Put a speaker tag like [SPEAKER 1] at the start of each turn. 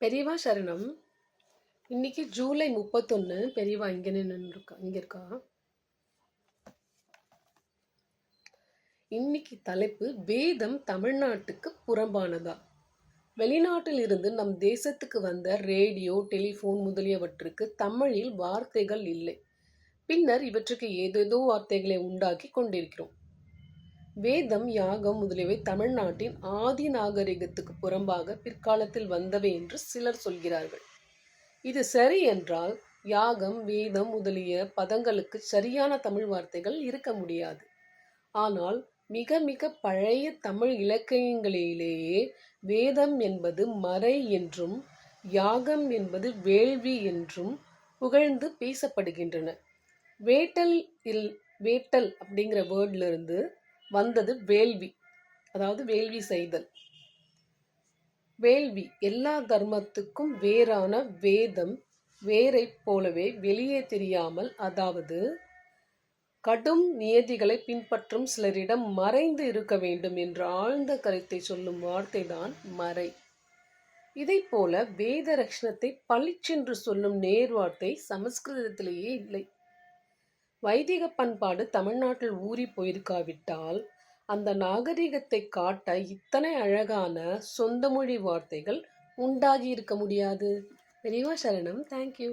[SPEAKER 1] பெரியவா சரணம். இன்னைக்கு ஜூலை முப்பத்தொன்று பெரியவா இங்கே நின்றுருக்கா இங்கே இருக்கா? இன்னைக்கு தலைப்பு வேதம் தமிழ்நாட்டுக்கு புறம்பானதா? வெளிநாட்டில் இருந்து நம் தேசத்துக்கு வந்த ரேடியோ டெலிஃபோன் முதலியவற்றுக்கு தமிழில் வார்த்தைகள் இல்லை. பின்னர் இவற்றுக்கு ஏதேதோ வார்த்தைகளை உண்டாக்கி கொண்டிருக்கிறோம். வேதம் யாகம் முதலியவை தமிழ்நாட்டின் ஆதி நாகரிகத்துக்கு புறம்பாக பிற்காலத்தில் வந்தவை என்று சிலர் சொல்கிறார்கள். இது சரி என்றால் யாகம் வேதம் முதலிய பதங்களுக்கு சரியான தமிழ் வார்த்தைகள் இருக்க முடியாது. ஆனால் மிக மிக பழைய தமிழ் இலக்கியங்களிலேயே வேதம் என்பது மறை என்றும் யாகம் என்பது வேள்வி என்றும் புகழ்ந்து பேசப்படுகின்றன. வேட்டல் இல் வேட்டல் அப்படிங்கிற வேர்ட்ல இருந்து வந்தது வேள்வி. அதாவது வேள்வி செய்தல். வேள்வி எல்லா தர்மத்துக்கும் வேறான வேதம் வேரை போலவே வெளியே தெரியாமல் அதாவது கடும் நியதிகளை பின்பற்றும் சிலரிடம் மறைந்து இருக்க வேண்டும் என்ற ஆழ்ந்த கருத்தை சொல்லும் வார்த்தைதான் மறை. இதை போல வேத ரக்ஷணத்தை பளிச்சென்று சொல்லும் நேர்வார்த்தை சமஸ்கிருதத்திலேயே இல்லை. வைதிக பண்பாடு தமிழ்நாட்டில் ஊறி போயிருக்காவிட்டால் அந்த நாகரிகத்தை காட்ட இத்தனை அழகான சொந்த மொழி வார்த்தைகள் உண்டாகி இருக்க முடியாது. பெரியவா சரணம். தேங்க்யூ